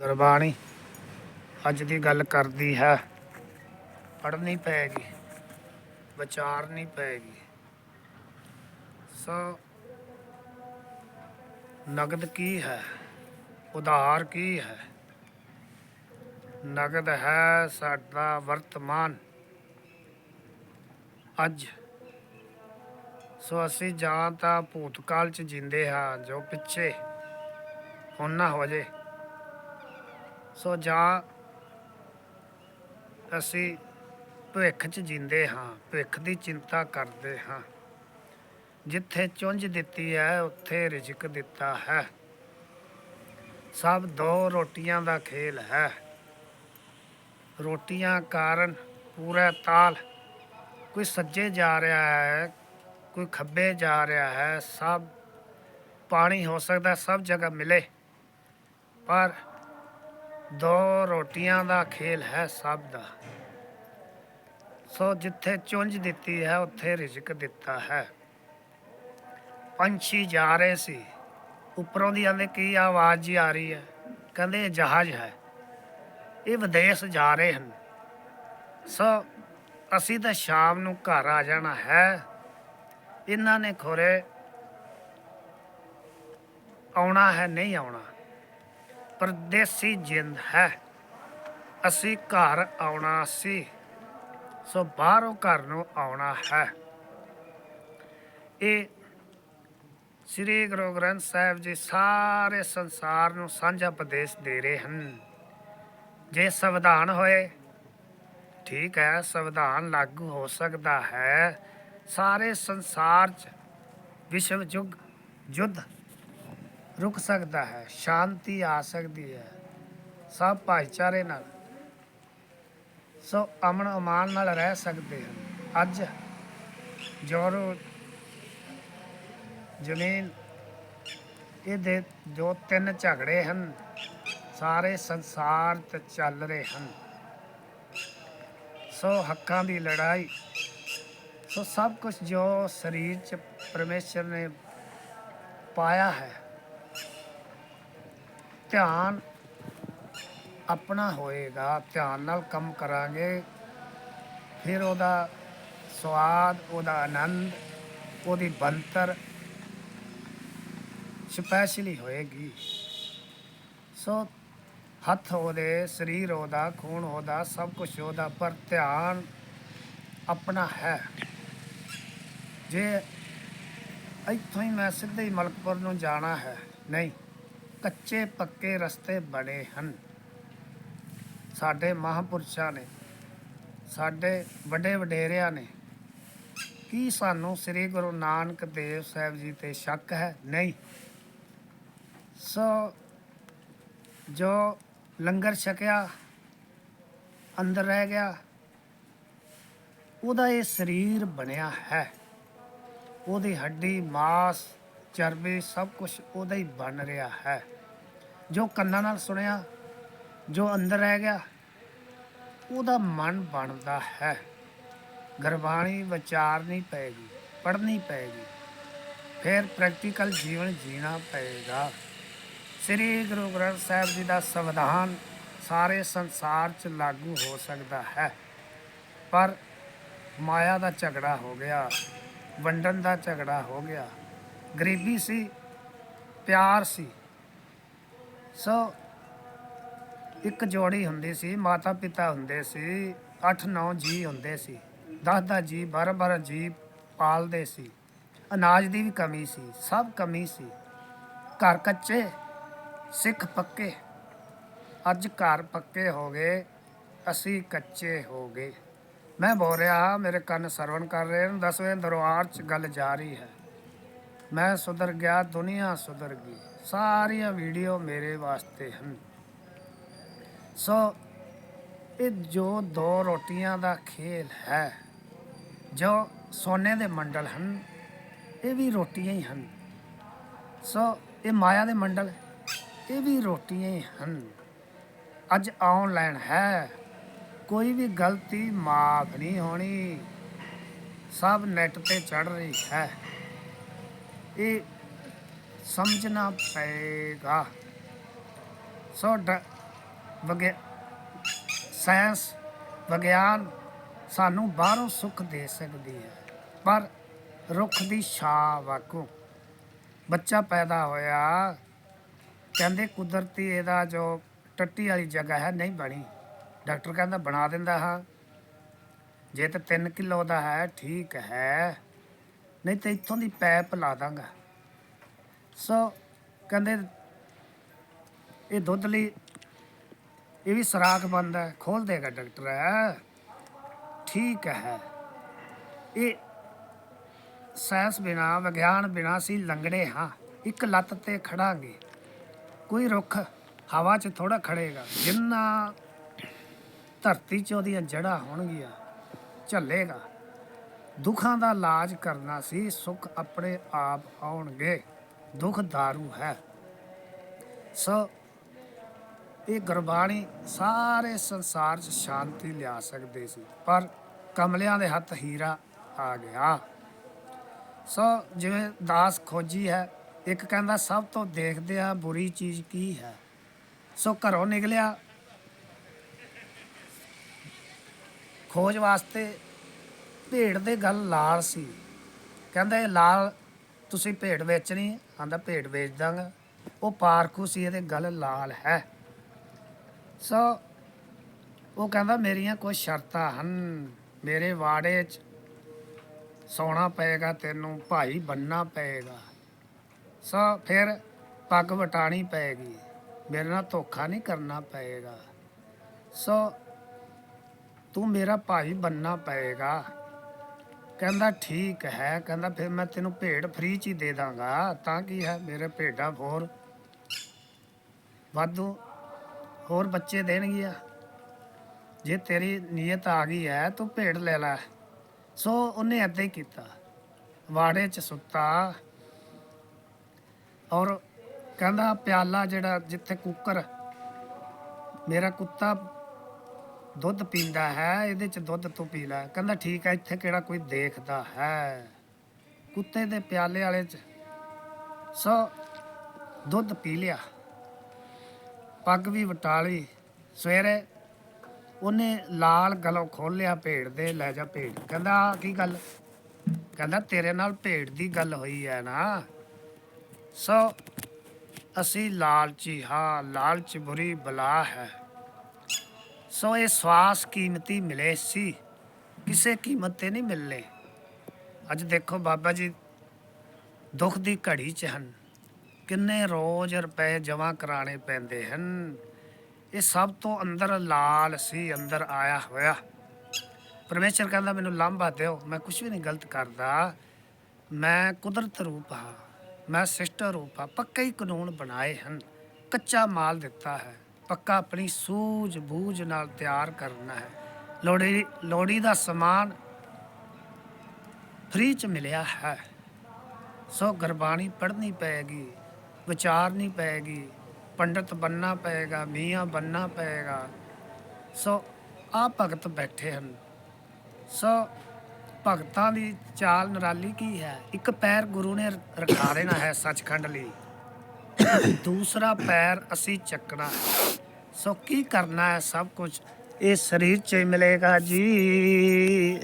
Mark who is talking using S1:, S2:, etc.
S1: ਗੁਰਬਾਣੀ ਅੱਜ ਦੀ ਗੱਲ ਕਰਦੀ ਹੈ। ਪੜ੍ਹਨੀ ਪਏਗੀ ਵਿਚਾਰਨੀ ਪਏਗੀ ਸੋ ਨਗਦ ਕੀ ਹੈ? ਉਧਾਰ ਕੀ ਹੈ? ਨਗਦ ਹੈ ਸਾਡਾ ਵਰਤਮਾਨ। ਅੱਜ ਸੋ ਅਸੀਂ ਜਾਂ ਤਾਂ ਭੂਤਕਾਲ ਚ ਜਿੰਦੇ ਹਾਂ ਜੋ ਪਿੱਛੇ ਹੁਣ ਨਾ ਹੋ ਜੇ। ਸੋ ਜਾਂ ਅਸੀਂ ਭਵਿੱਖ 'ਚ ਜਿੰਦੇ ਹਾਂ, ਭਵਿੱਖ ਦੀ ਚਿੰਤਾ ਕਰਦੇ ਹਾਂ। ਜਿੱਥੇ ਚੁੰਝ ਦਿੱਤੀ ਹੈ, ਉੱਥੇ ਰਿਜ਼ਕ ਦਿੱਤਾ ਹੈ। ਸਭ ਦੋ ਰੋਟੀਆਂ ਦਾ ਖੇਲ ਹੈ। ਰੋਟੀਆਂ ਕਾਰਨ ਪੂਰਾ ਤਾਲ ਕੋਈ ਸੱਜੇ ਜਾ ਰਿਹਾ ਹੈ, ਕੋਈ ਖੱਬੇ ਜਾ ਰਿਹਾ ਹੈ, ਸਭ ਪਾਣੀ ਹੋ ਸਕਦਾ, ਸਭ ਜਗ੍ਹਾ ਮਿਲੇ। ਪਰ ਦੋ ਰੋਟੀਆਂ ਦਾ ਖੇਲ ਹੈ ਸਭ ਦਾ। ਸੋ ਜਿੱਥੇ ਚੁੰਝ ਦਿੱਤੀ ਹੈ, ਉੱਥੇ ਰਿਜ਼ਕ ਦਿੱਤਾ ਹੈ। ਪੰਛੀ ਜਾ ਰਹੇ ਸੀ। ਉੱਪਰੋਂ ਦੀ ਆਂਦੇ, ਕੀ ਆਵਾਜ਼ ਜੀ ਆ ਰਹੀ ਹੈ? ਕਹਿੰਦੇ, ਇਹ ਜਹਾਜ਼ ਹੈ। ਇਹ ਵਿਦੇਸ਼ ਜਾ ਰਹੇ ਹਨ। ਸੋ ਅਸੀਂ ਤਾਂ ਸ਼ਾਮ ਨੂੰ ਘਰ ਆ ਜਾਣਾ ਹੈ। ਇਹਨਾਂ ਨੇ ਖੋਰੇ ਆਉਣਾ ਹੈ, ਨਹੀਂ ਆਉਣਾ। ਪਰਦੇਸੀ ਜਿੰਦ ਹੈ। ਅਸੀਂ ਘਰ ਆਉਣਾ ਸੀ, ਸੋ ਬਾਹਰੋਂ ਘਰ ਨੂੰ ਆਉਣਾ ਹੈ। ਇਹ ਸ੍ਰੀ ਗੁਰੂ ਗ੍ਰੰਥ ਸਾਹਿਬ ਜੀ ਸਾਰੇ ਸੰਸਾਰ ਨੂੰ ਸਾਂਝਾ ਉਪਦੇਸ਼ ਦੇ ਰਹੇ ਹਨ। ਜੇ ਸੰਵਿਧਾਨ ਹੋਏ, ਠੀਕ ਹੈ, ਸੰਵਿਧਾਨ ਲਾਗੂ ਹੋ ਸਕਦਾ ਹੈ। ਸਾਰੇ ਸੰਸਾਰ 'ਚ ਵਿਸ਼ਵ ਯੁੱਗ, ਯੁੱਧ ਰੁਕ ਸਕਦਾ ਹੈ, ਸ਼ਾਂਤੀ ਆ ਸਕਦੀ ਹੈ, ਸਭ ਭਾਈਚਾਰੇ ਨਾਲ। ਸੋ ਅਮਨ ਅਮਾਨ ਨਾਲ ਰਹਿ ਸਕਦੇ ਹਨ। ਅੱਜ ਜੋਰੋ ਜ਼ਮੀਨ, ਇਹਦੇ ਜੋ ਤਿੰਨ ਝਗੜੇ ਹਨ। ਸਾਰੇ ਸੰਸਾਰ ਤੇ ਚੱਲ ਰਹੇ ਹਨ। ਸੋ ਹੱਕਾਂ ਦੀ ਲੜਾਈ, ਸੋ ਸਭ ਕੁਝ ਜੋ ਸਰੀਰ ਚ ਪਰਮੇਸ਼ਰ ਨੇ ਪਾਇਆ ਹੈ ਧਿਆਨ ਆਪਣਾ ਹੋਏਗਾ, ਧਿਆਨ ਨਾਲ ਕੰਮ ਕਰਾਂਗੇ। ਫਿਰ ਉਹਦਾ ਸਵਾਦ, ਉਹਦਾ ਆਨੰਦ, ਉਹਦੀ ਬੰਤਰ ਸਪੈਸ਼ਲੀ ਹੋਏਗੀ। ਸੋ ਹੱਥ ਉਹਦੇ, ਸਰੀਰ ਉਹਦਾ, ਖੂਨ ਉਹਦਾ, ਸਭ ਕੁਝ ਉਹਦਾ, ਪਰ ਧਿਆਨ ਆਪਣਾ ਹੈ। ਜੇ ਇੱਥੋਂ ਹੀ ਮੈਂ ਸਿੱਧੇ ਹੀ ਮਲਕਪੁਰ ਨੂੰ ਜਾਣਾ ਹੈ, ਨਹੀਂ। ਕੱਚੇ ਪੱਕੇ ਰਸਤੇ ਬਣੇ ਹਨ। ਸਾਡੇ ਮਹਾਪੁਰਸ਼ਾਂ ਨੇ, ਸਾਡੇ ਵੱਡੇ ਵਡੇਰਿਆਂ ਨੇ, ਕੀ ਸਾਨੂੰ ਸ੍ਰੀ ਗੁਰੂ ਨਾਨਕ ਦੇਵ ਸਾਹਿਬ ਜੀ ਤੇ ਸ਼ੱਕ ਹੈ? ਨਹੀਂ। ਸੋ ਜੋ ਲੰਗਰ ਛਕਿਆ, ਅੰਦਰ ਰਹਿ ਗਿਆ, ਉਹਦਾ ਇਹ ਸਰੀਰ ਬਣਿਆ ਹੈ। ਉਹਦੀ ਹੱਡੀ, ਮਾਸ, ਚਰਬੀ ਸਭ ਕੁਝ ਉਹਦਾ ਹੀ ਬਣ ਰਿਹਾ ਹੈ। ਜੋ ਕੰਨਾਂ ਨਾਲ ਸੁਣਿਆ, ਜੋ ਅੰਦਰ ਰਹਿ ਗਿਆ, ਉਹਦਾ ਮਨ ਬਣਦਾ ਹੈ। ਗੁਰਬਾਣੀ ਵਿਚਾਰਨੀ ਪਏਗੀ, ਪੜ੍ਹਨੀ ਪਏਗੀ, ਫਿਰ ਪ੍ਰੈਕਟੀਕਲ ਜੀਵਨ ਜੀਣਾ ਪਏਗਾ। ਸ੍ਰੀ ਗੁਰੂ ਗ੍ਰੰਥ ਸਾਹਿਬ ਜੀ ਦਾ ਸੰਵਿਧਾਨ ਸਾਰੇ ਸੰਸਾਰ 'ਚ ਲਾਗੂ ਹੋ ਸਕਦਾ ਹੈ। ਪਰ ਮਾਇਆ ਦਾ ਝਗੜਾ ਹੋ ਗਿਆ, ਵੰਡਣ ਦਾ ਝਗੜਾ ਹੋ ਗਿਆ। ਗਰੀਬੀ ਸੀ, ਪਿਆਰ ਸੀ ਸੋ ਇੱਕ ਜੋੜੀ ਹੁੰਦੀ ਸੀ ਮਾਤਾ ਪਿਤਾ ਹੁੰਦੇ ਸੀ 8-9 ਜੀ ਹੁੰਦੇ ਸੀ 10-10 ਜੀ 12-12 ਜੀ ਪਾਲਦੇ ਸੀ। ਅਨਾਜ ਦੀ ਵੀ ਕਮੀ ਸੀ ਸਭ ਕਮੀ ਸੀ। ਘਰ ਕੱਚੇ ਸਿੱਖ ਪੱਕੇ। ਅੱਜ ਘਰ ਪੱਕੇ ਹੋ ਗਏ ਅਸੀਂ ਕੱਚੇ ਹੋ ਗਏ। ਮੈਂ ਬੋਲ ਰਿਹਾ ਹਾਂ, ਮੇਰੇ ਕੰਨ ਸਰਵਣ ਕਰ ਰਹੇ ਨੇ ਦਸਵੇਂ ਦਰਬਾਰ 'ਚ ਗੱਲ ਜਾਰੀ ਹੈ। ਮੈਂ ਸੁਧਰ ਗਿਆ, ਦੁਨੀਆ ਸੁਧਰ ਗਈ। ਸਾਰੀਆਂ ਵੀਡੀਓ ਮੇਰੇ ਵਾਸਤੇ ਹਨ। ਸੋ, ਇਹ ਜੋ ਦੋ ਰੋਟੀਆਂ ਦਾ ਖੇਲ ਹੈ, ਜੋ ਸੋਨੇ ਦੇ ਮੰਡਲ ਹਨ, ਇਹ ਵੀ ਰੋਟੀਆਂ ਹੀ ਹਨ। ਸੋ, ਇਹ ਮਾਇਆ ਦੇ ਮੰਡਲ, ਇਹ ਵੀ ਰੋਟੀਆਂ ਹੀ ਹਨ। ਅੱਜ ਆਨਲਾਈਨ ਹੈ, ਕੋਈ ਵੀ ਗਲਤੀ ਮਾਫ ਨਹੀਂ ਹੋਣੀ। ਸਭ ਨੈਟ ਤੇ ਚੜ ਰਹੀ ਹੈ। ਇਹ ਸਮਝਣਾ ਪਏਗਾ। ਸੋ ਡ- ਵਿਗਿ ਸਾਇੰਸ ਵਿਗਿਆਨ ਸਾਨੂੰ ਬਾਹਰੋਂ ਸੁੱਖ ਦੇ ਸਕਦੀ ਹੈ, ਪਰ ਰੁੱਖ ਦੀ ਛਾਂ ਵਾਂਗੂ। ਬੱਚਾ ਪੈਦਾ ਹੋਇਆ, ਕਹਿੰਦੇ ਕੁਦਰਤੀ ਇਹਦਾ ਜੋ ਟੱਟੀ ਵਾਲੀ ਜਗ੍ਹਾ ਹੈ, ਨਹੀਂ ਬਣੀ। ਡਾਕਟਰ ਕਹਿੰਦਾ ਬਣਾ ਦਿੰਦਾ ਹਾਂ। ਜੇ ਤਾਂ 3 ਕਿਲੋ ਦਾ ਹੈ, ਠੀਕ ਹੈ। ਨਹੀਂ ਤੇ ਇੱਥੋਂ ਦੀ ਪੈਪ ਲਾ ਦਾਂਗਾ। ਸੋ ਕਹਿੰਦੇ ਇਹ ਦੁੱਧ ਲਈ ਇਹ ਵੀ ਸਰਾਖ ਬੰਦ ਹੈ, ਖੋਲ ਦੇਗਾ ਡਾਕਟਰ। ਹੈ ਠੀਕ ਹੈ। ਇਹ ਸਾਇੰਸ ਬਿਨਾ, ਵਿਗਿਆਨ ਬਿਨਾ ਸੀ ਲੰਗੜੇ ਹਾਂ। ਇੱਕ ਲੱਤ ਤੇ ਖੜਾਂਗੇ। ਕੋਈ ਰੁੱਖ ਹਵਾ 'ਚ ਥੋੜਾ ਖੜੇਗਾ। ਜਿੰਨਾ ਧਰਤੀ 'ਚ ਉਹਦੀਆਂ ਜੜ੍ਹਾਂ ਹੋਣਗੀਆਂ, ਝੱਲੇਗਾ। ਦੁੱਖਾਂ ਦਾ ਇਲਾਜ ਕਰਨਾ ਸੀ, ਸੁੱਖ ਆਪਣੇ ਆਪ ਆਉਣਗੇ। ਦੁੱਖ दारू ਹੈ। ਸੋ, ਇਹ ਗੁਰਬਾਣੀ ਸਾਰੇ ਸੰਸਾਰ 'ਚ ਸ਼ਾਂਤੀ ਲਿਆ ਸਕਦੇ ਸੀ, ਪਰ ਕਮਲਿਆਂ ਦੇ ਹੱਥ ਹੀਰਾ ਆ ਗਿਆ। ਸੋ, ਜਿਵੇਂ ਦਾਸ ਖੋਜੀ ਹੈ, ਇੱਕ ਕਹਿੰਦਾ, ਸਭ ਤੋਂ ਦੇਖਦੇ ਆ ਬੁਰੀ ਚੀਜ਼ ਕੀ ਹੈ? ਸੋ ਘਰੋਂ ਨਿਕਲਿਆ। ਖੋਜ ਵਾਸਤੇ ਭੇਡ ਦੇ ਗੱਲ ਲਾਲ ਸੀ। ਕਹਿੰਦਾ ਇਹ ਲਾਲ ਤੁਸੀਂ ਭੇਡ ਵੇਚਣੀ ਹੈ? ਆਂਦਾ ਭੇਡ ਵੇਚ ਦਾਂਗਾ। ਉਹ ਪਾਰਖੂ ਸੀ, ਇਹਦੇ ਗੱਲ ਲਾਲ ਹੈ। ਸੋ ਉਹ ਕਹਿੰਦਾ ਮੇਰੀਆਂ ਕੁਝ ਸ਼ਰਤਾਂ ਹਨ। ਮੇਰੇ ਵਾੜੇ 'ਚ ਸੌਣਾ ਪਏਗਾ, ਤੈਨੂੰ ਭਾਈ ਬੰਨਣਾ ਪਏਗਾ। ਸੋ ਫਿਰ ਪੱਗ ਵਟਾਣੀ ਪਏਗੀ। ਮੇਰੇ ਨਾਲ ਧੋਖਾ ਨਹੀਂ ਕਰਨਾ ਪਏਗਾ। ਸੋ ਤੂੰ ਮੇਰਾ ਭਾਈ ਬੰਨਣਾ ਪਏਗਾ। ਕਹਿੰਦਾ ਠੀਕ ਹੈ, ਕਹਿੰਦਾ ਫਿਰ ਮੈਂ ਤੈਨੂੰ ਭੇਡ ਫ੍ਰੀ ਚ ਹੀ ਦੇ ਦਾਂਗਾ, ਤਾਂ ਕੀ ਹੈ ਮੇਰੇ ਭੇਡਾਂ ਹੋਰ? ਵਾਧੂ, ਹੋਰ ਬੱਚੇ ਦੇਣਗੀਆਂ ਜੇ ਤੇਰੀ ਨੀਅਤ ਆ ਗਈ ਹੈ, ਤੂੰ ਭੇਡ ਲੈ ਲੈ। ਸੋ ਉਹਨੇ ਏਦਾਂ ਹੀ ਕੀਤਾ। ਵਾੜੇ 'ਚ ਸੁੱਤਾ ਔਰ ਕਹਿੰਦਾ ਪਿਆਲਾ ਜਿਹੜਾ ਜਿੱਥੇ ਕੁੱਕਰ, ਮੇਰਾ ਕੁੱਤਾ ਦੁੱਧ ਪੀਂਦਾ ਹੈ, ਇਹਦੇ 'ਚ ਦੁੱਧ ਤੂੰ ਪੀ ਲੈ। ਕਹਿੰਦਾ, ਠੀਕ ਹੈ, ਇੱਥੇ ਕਿਹੜਾ ਕੋਈ ਦੇਖਦਾ ਹੈ? ਕੁੱਤੇ ਦੇ ਪਿਆਲੇ ਵਾਲੇ 'ਚ ਸੋ ਦੁੱਧ ਪੀ ਲਿਆ। ਪੱਗ ਵੀ ਵਟਾ ਲਈ। ਸਵੇਰੇ ਉਹਨੇ ਲਾਲ ਗਲੋਂ ਖੋਲਿਆ ਭੇਡ ਦੇ, ਲੈ ਜਾ ਭੇਡ। ਕਹਿੰਦਾ ਕੀ ਗੱਲ? ਕਹਿੰਦਾ, ਤੇਰੇ ਨਾਲ ਭੇਡ ਦੀ ਗੱਲ ਹੋਈ ਹੈ ਨਾ। ਸੋ, ਅਸੀਂ ਲਾਲਚੀ ਹਾਂ, ਲਾਲਚ ਬੁਰੀ ਬਲਾ ਹੈ। ਸੋ ਇਹ ਸਵਾਸ ਕੀਮਤੀ ਮਿਲੇ ਸੀ। ਕਿਸੇ ਕੀਮਤ ਤੇ ਨਹੀਂ ਮਿਲਨੇ। ਅੱਜ ਦੇਖੋ ਬਾਬਾ ਜੀ, ਦੁੱਖ ਦੀ ਘੜੀ ਚ ਹਨ। ਕਿੰਨੇ ਰੋਜ਼ ਰੁਪਏ ਜਮ੍ਹਾਂ ਕਰਾਣੇ ਪੈਂਦੇ ਹਨ। ਇਹ ਸਭ ਤੋਂ ਅੰਦਰ ਲਾਲ ਸੀ, ਅੰਦਰ ਆਇਆ ਹੋਇਆ। ਪਰਮੇਸ਼ਰ ਕਹਿੰਦਾ, ਮੈਨੂੰ ਲਾਂਭਾ ਦਿਓ। ਮੈਂ ਕੁਝ ਵੀ ਨਹੀਂ ਗਲਤ ਕਰਦਾ। ਮੈਂ ਕੁਦਰਤ ਰੂਪ ਹਾਂ। ਮੈਂ ਸਿਸਟਰ ਰੂਪ ਹਾਂ। ਪੱਕੇ ਹੀ ਕਾਨੂੰਨ ਬਣਾਏ ਹਨ। ਕੱਚਾ ਮਾਲ ਦਿੱਤਾ ਹੈ। ਪੱਕਾ ਆਪਣੀ ਸੂਝ ਬੂਝ ਨਾਲ ਤਿਆਰ ਕਰਨਾ ਹੈ। ਲੋੜੀ ਲੋੜੀ ਦਾ ਸਮਾਨ ਫ੍ਰੀ ਚ ਮਿਲਿਆ ਹੈ। ਸੋ ਗੁਰਬਾਣੀ ਪੜ੍ਹਨੀ ਪਏਗੀ, ਵਿਚਾਰਨੀ ਪਏਗੀ, ਪੰਡਤ ਬੰਨਾ ਪਏਗਾ, ਮੀਆਂ ਬੰਨਾ ਪਏਗਾ। ਸੋ ਆ ਭਗਤ ਬੈਠੇ ਹਨ। ਸੋ ਭਗਤਾਂ ਦੀ ਚਾਲ ਨਰਾਲੀ ਕੀ ਹੈ? ਇੱਕ ਪੈਰ ਗੁਰੂ ਨੇ ਰਖਾ ਦੇਣਾ ਹੈ ਸੱਚਖੰਡ ਲਈ। ਦੂਸਰਾ ਪੈਰ ਅਸੀਂ ਚੱਕਣਾ ਹੈ। ਸੋ ਕੀ ਕਰਨਾ ਹੈ ਸਭ ਕੁਝ ਇਹ ਸਰੀਰ ਚ ਮਿਲੇਗਾ ਜੀ।